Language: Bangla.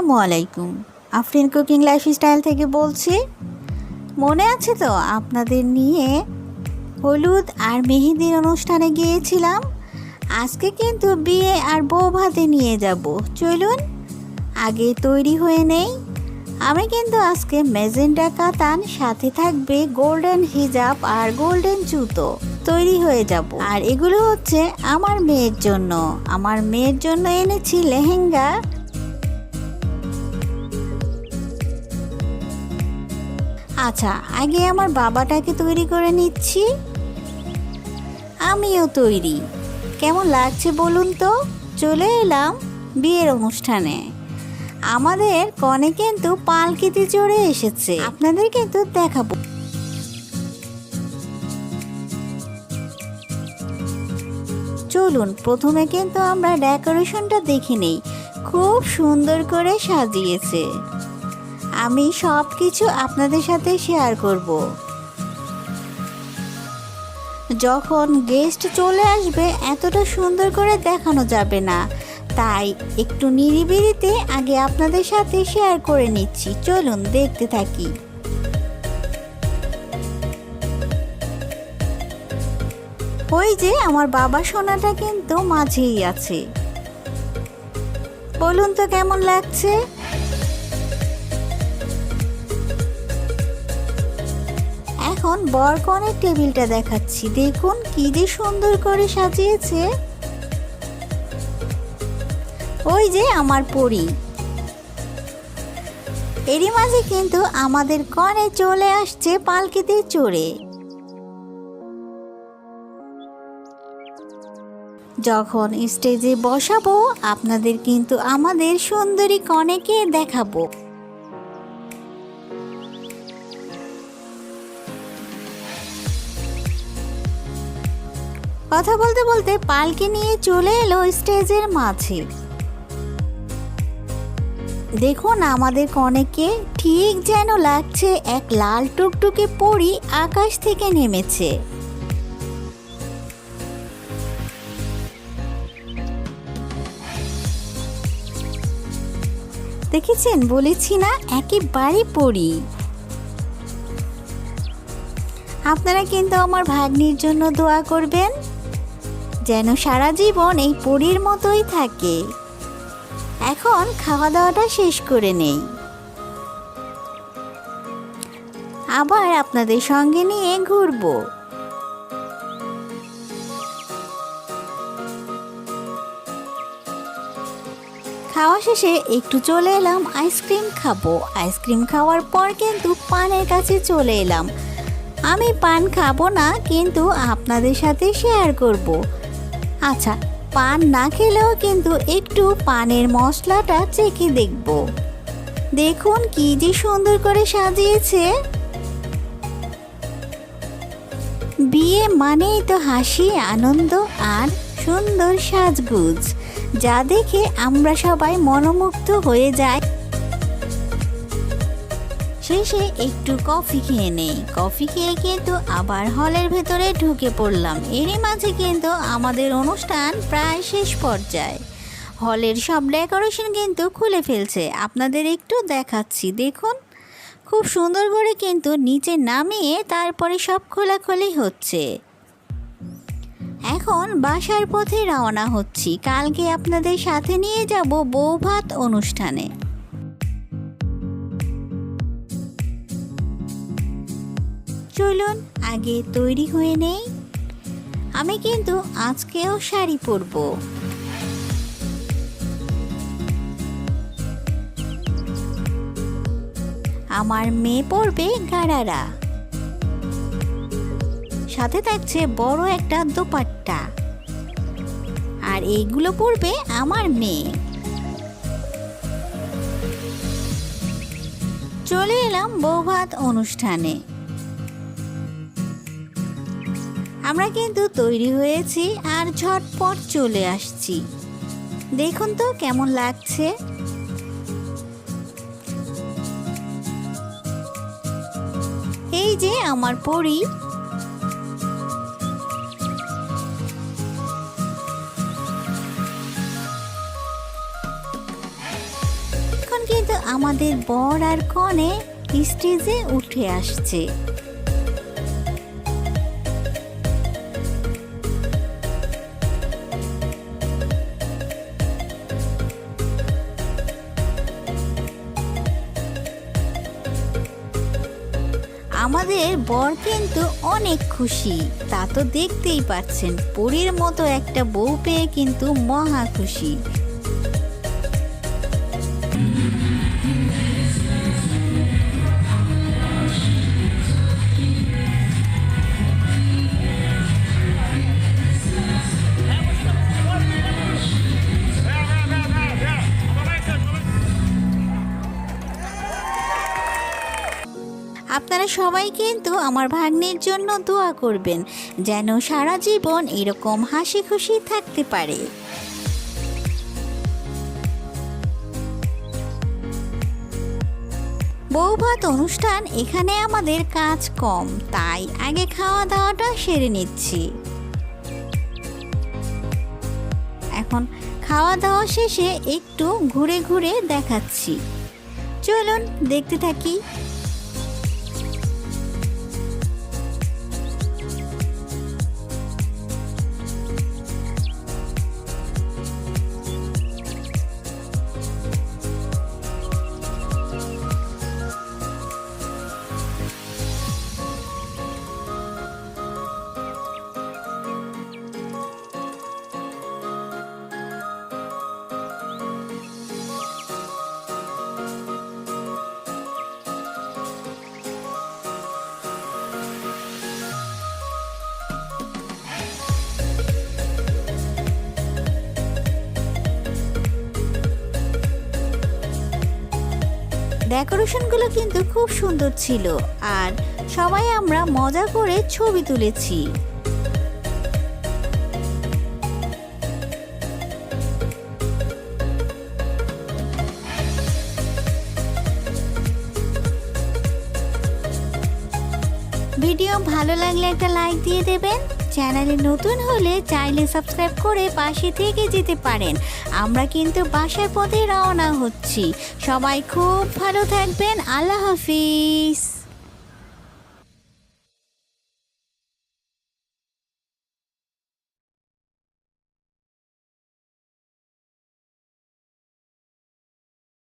আসসালামু আলাইকুম। আফরিন কুকিং লাইফ স্টাইল থেকে বলছি, মনে আছে তো আপনাদের নিয়ে হলুদ আর মেহেদির অনুষ্ঠানে গিয়েছিলাম। আজকে কিন্তু বিয়ে আর বউ ভাতে নিয়ে যাব। চলুন, আগে তৈরি হয়ে নেই। আমি কিন্তু আজকে মেজেন্ডা কাতান, সাথে থাকবে গোল্ডেন হিজাব আর গোল্ডেন জুতো। তৈরি হয়ে যাব। আর এগুলো হচ্ছে আমার মেয়ের জন্য। আমার মেয়ের জন্য এনেছি লেহেঙ্গা। আচ্ছা আগে আমার বাবাটাকে তৈরি করে নিচ্ছি। আমিও তৈরি। কেমন লাগছে বলুন তো? চলে এলাম বিয়ের অনুষ্ঠানে। আমাদের কনে কিন্তু পালকিতে চড়ে এসেছে। আপনাদের কিন্তু দেখাবো। চলুন, প্রথমে কিন্তু আমরা ডেকোরেশনটা দেখে নেই। খুব সুন্দর করে সাজিয়েছে। আমি সব কিছু আপনাদের সাথে শেয়ার করব। যখন গেস্ট চলে আসবে, এতটা সুন্দর করে দেখানো যাবে না। তাই একটু নিরিবিলিতে আগে আপনাদের সাথে শেয়ার করে নিচ্ছি। চলুন দেখতে থাকি। ওই যে আমার বাবা সোনাটা কিন্তু মাঝেই আছে। বলুন তো কেমন লাগছে? এখন বরকনের টেবিলটা দেখাচ্ছি। দেখুন কি যে সুন্দর করে সাজিয়েছে। ওই যে আমার পরি। এরই মাঝে কিন্তু আমাদের কনে চলে আসছে পালকিতে চড়ে যখন স্টেজে বসাবো, আপনাদের কিন্তু আমাদের সুন্দরী কনেকে দেখাবো। কথা বলতে বলতে পালকি নিয়ে চলে এলো স্টেজের মাঝে। দেখুন আমাদের কনেকে ঠিক যেন লাগছে এক লাল টুকটুকে পরি আকাশ থেকে নেমেছে। দেখেছেন? বলেছি না, একেবারে পড়ি আপনারা কিন্তু আমার ভাগ্নির জন্য দোয়া করবেন। যেন সারা জীবন এই পরীর মতোই থাকে। এখন খাওয়া দাওয়াটা শেষ করে নেই। আবার আপনাদের সঙ্গে নিয়ে ঘুরবো। খাওয়া শেষে একটু চলে এলাম, আইসক্রিম খাব। আইসক্রিম খাওয়ার পর কিন্তু পানের কাছে চলে এলাম। আমি পান খাব না, কিন্তু আপনাদের সাথে শেয়ার করব। আচ্ছা পান না খেলেও কিন্তু একটু পানের মশলাটা চেখে দেখব। দেখুন কি যে সুন্দর করে সাজিয়েছে। বিয়ে মানেই তো হাসি, আনন্দ আর সুন্দর সাজগুজ। যা দেখে আমরা সবাই মনোমুগ্ধ হয়ে যাই। শেষে একটু কফি খেয়ে নেই। কফি খেয়ে কিন্তু আবার হলের ভেতরে ঢুকে পড়লাম। এরই মাঝে কিন্তু আমাদের অনুষ্ঠান প্রায় শেষ পর্যায়ে। হলের সব ডেকোরেশন কিন্তু খুলে ফেলছে। আপনাদের একটু দেখাচ্ছি, দেখুন। খুব সুন্দর করে কিন্তু নিচে নামিয়ে তারপরে সব খোলাখুলি হচ্ছে। এখন বাসার পথে রওনা হচ্ছি। কালকে আপনাদের সাথে নিয়ে যাব বৌভাত অনুষ্ঠানে। চলুন আগে তৈরি হয়ে নেই। আমি কিন্তু আজকেও শাড়ি পরব। আমার মেয়ে পরবে গাড়ারা। সাথে থাকছে বড় একটা দোপাট্টা। আর এইগুলো পরবে আমার মেয়ে। চলে এলাম বৌভাত অনুষ্ঠানে। আমরা কিন্তু তৈরি হয়েছি আর ঝটপট চলে আসছি। দেখুন তো কেমন লাগছে। এই যে আমার পরি। এখন কিন্তু আমাদের বর আর কনে স্টেজে উঠে আসছে। আমাদের বর কিন্তু অনেক খুশি। তা তো দেখতেই পাচ্ছেন, পরীর মতো একটা বউ পেয়ে কিন্তু মহা খুশি। আপনারা সবাই কিন্তু আমার ভাগ্নের জন্য দোয়া করবেন, যেন সারা জীবন এরকম হাসি খুশি থাকতে পারে। বৌভাত অনুষ্ঠান এখানে আমাদের কাজ কম, তাই আগে খাওয়া দাওয়াটা সেরে নিচ্ছি। এখন খাওয়া দাওয়া শেষে একটু ঘুরে ঘুরে দেখাচ্ছি। চলুন দেখতে থাকি। ডেকোরেশনগুলো কিন্তু খুব সুন্দর ছিল। আর সবাই আমরা মজা করে ছবি তুলেছি। ভিডিও ভালো লাগলে একটা লাইক দিয়ে দেবেন। চ্যানেলে নতুন হলে চাইলে সাবস্ক্রাইব করে পাশে থেকে যেতে পারেন। আমরা কিন্তু বাসার পথে রওনা হচ্ছি। সবাই খুব ভালো থাকবেন। আল্লাহ হাফিজ।